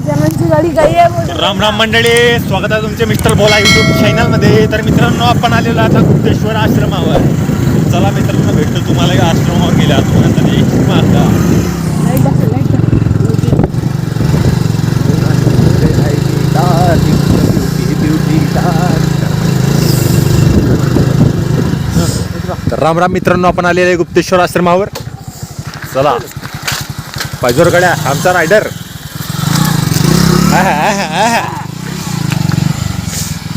गजाननची गाडी काही आहे मोठी. राम राम मंडळी स्वागत आहे तुमचे मिस्टर बोला युट्यूब चॅनलमध्ये तर मित्रांनो आपण आलेलो आता गुप्तेश्वर आश्रमावर. चला मित्रांनो भेटतो तुम्हाला या आश्रमावर गेल्या तुम्हाला. तर राम राम मित्रांनो आपण आलेले आहे गुप्तेश्वर आश्रमावर. चला. पायजोर गड्या आमचा रायडर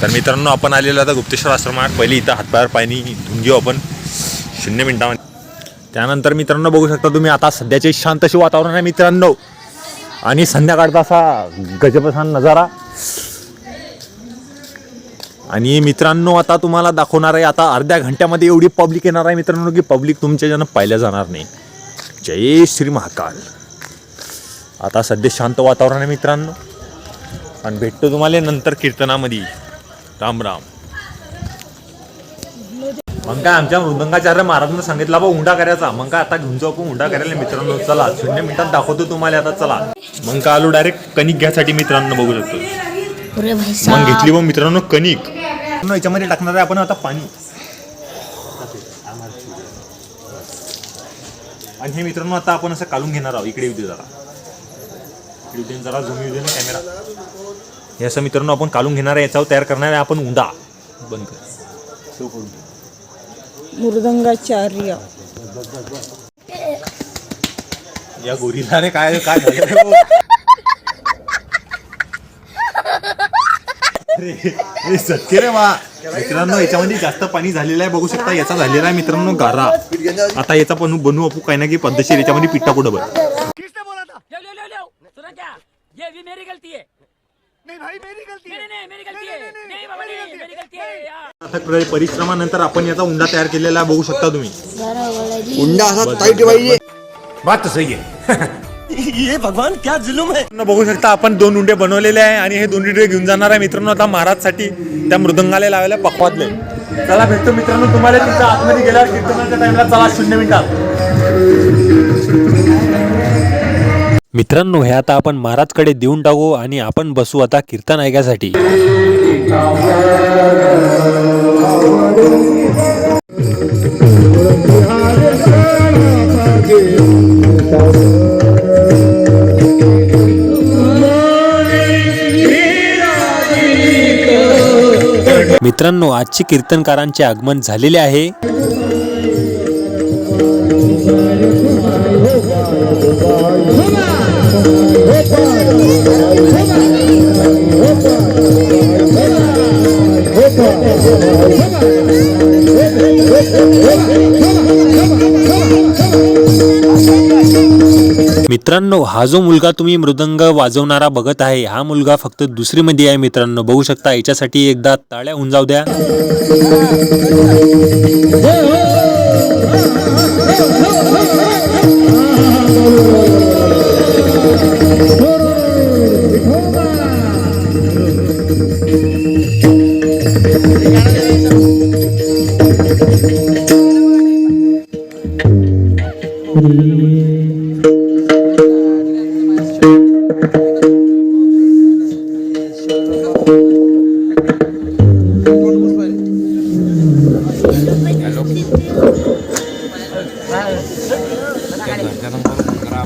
तर मित्रांनो आपण आलेलो आता गुप्तेश्वर आश्रमात पहिले इथं हातपायर पाणी धुवून घेऊ आपण. शून्य मिनिटामध्ये. त्यानंतर मित्रांनो बघू शकता तुम्ही आता सध्याचे शांत असे वातावरण आहे मित्रांनो. आणि संध्याकाळचा असा गजब नजारा. आणि मित्रांनो आता तुम्हाला दाखवणार आहे आता अर्ध्या घंट्यामध्ये एवढी पब्लिक येणार आहे मित्रांनो की पब्लिक तुमच्या ज्यानं पाहिल्या जाणार नाही. जय श्री महाकाल. आता सध्या शांत वातावरण आहे मित्रांनो. आणि भेटतो तुम्हाला नंतर कीर्तनामध्ये. राम राम. मग काय आमच्या मृदंगाचार्य महाराजांना सांगितलं बा उंडा करायचा. मग काय आता घेऊन जाऊ आपण उंडा करायला मित्रांनो चला. शून्य मिनिटात दाखवतो तुम्हाला आता चला. मग काय आलो डायरेक्ट कणिक घ्यासाठी मित्रांनो बघू शकतो. मग. घेतली मग मित्रांनो कणिक. याच्यामध्ये टाकणार आहे आपण आता पाणी. आणि हे मित्रांनो आता आपण असं काढून घेणार आहोत. इकडे येऊ दे जरा. येऊ दे जरा झूम येऊ दे ना कॅमेरा हे असं मित्रांनो आपण काढून घेणार आहे. याच्यावर तयार करणार आहे आपण उंडा. बंद कर. करून. मृदंगाचार्य. या गोरीला रे काय काय झालं रे हो? अरे सत्य रे वा. मित्रांनो याच्यामध्ये जास्त पाणी झालेलं आहे. बघू शकता याचा झालेला आहे मित्रांनो गारा. आता याचा पण बनवू अपू काही ना की पद्धतशीर. याच्यामध्ये पिठा कुठं बघ भी मेरी गलती है। नहीं भाई मेरी गलती है। नहीं नहीं मेरी गलती है। नहीं बाबा नहीं मेरी गलती है। यार आता प्र- परिश्रमानंतर आपण याचा उंडा तयार केलेला आहे बघू शकता तुम्ही. उंडा असा टाईट पाहिजे बात सही आहे. ये भगवान क्या जुलूम है? बघू शकता आपण दोन उंडे बनवलेले आहे आणि हे दोन उंडे घेऊन जाणार आहे. मित्रांनो आता महाराजसाठी त्या मृदंगाला लावायला पकवादले चला भेटतो मित्रांनो तुम्हाला तिथं आतमध्ये गेल्यावर कीर्तनाच्या टाइमला चला शून्य मिनिटात. मित्रांनो हे आता आपण महाराजकडे देऊन टाकू आणि आपण बसू आता कीर्तन ऐकायसाठी. मित्रांनो आजचे कीर्तनकारांचे आगमन झालेले आहे. मित्रांनो हा जो मुलगा तुम्ही मृदंग वाजवणारा बघत आहे हा मुलगा फक्त दुसरीमध्ये आहे मित्रांनो. बघू शकता याच्यासाठी एकदा ताळ्या होऊन जाऊ द्या.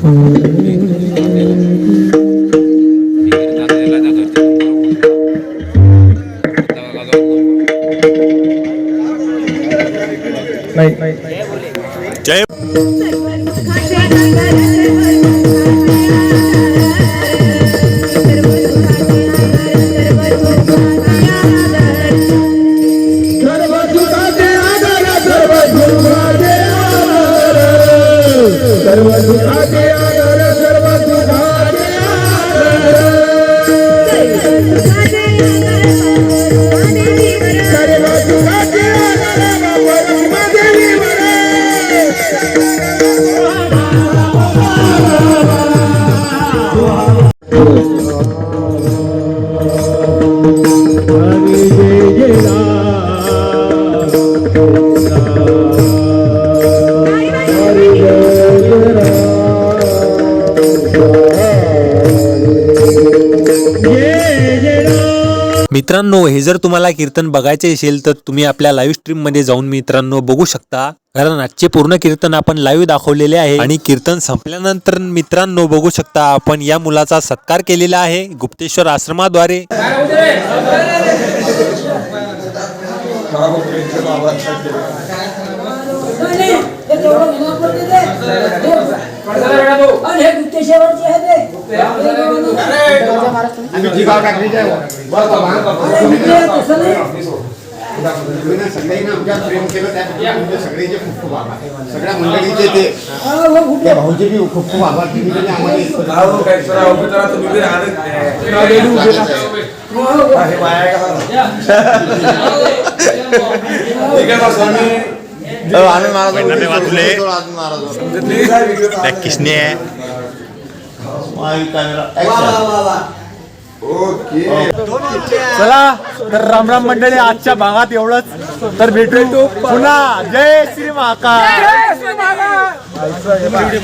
Gracias. Oh, मित्रांनो हे जर तुम्हाला कीर्तन बघायचे असेल तर तुम्ही आपल्या लाईव्ह स्ट्रीममध्ये जाऊन मित्रांनो बघू शकता. कारण आजचे पूर्ण कीर्तन आपण लाईव्ह दाखवलेले आहे. आणि कीर्तन संपल्यानंतर मित्रांनो बघू शकता आपण या मुलाचा सत्कार केलेला आहे गुप्तेश्वर आश्रमाद्वारे. सगळ्यांनी आमच्या प्रेम केलं त्याबद्दल तुमचे सगळ्यांचे खूप खूप आभार सगळ्या मंडळीचे ते त्या भाऊचे बी खूप खूप आभार तुम्ही म्हणजे आम्हाला इतकं- किसने चला तर राम राम मंडळी आजच्या भागात एवढंच. तर भेटू पुन्हा. जय श्री महाकाल.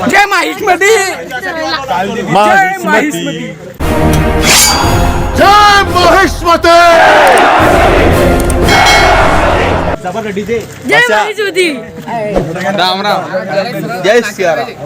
जय माहिष्मती. माहिष्मती. जय माहिष्मती. राम राम. जय सिया राम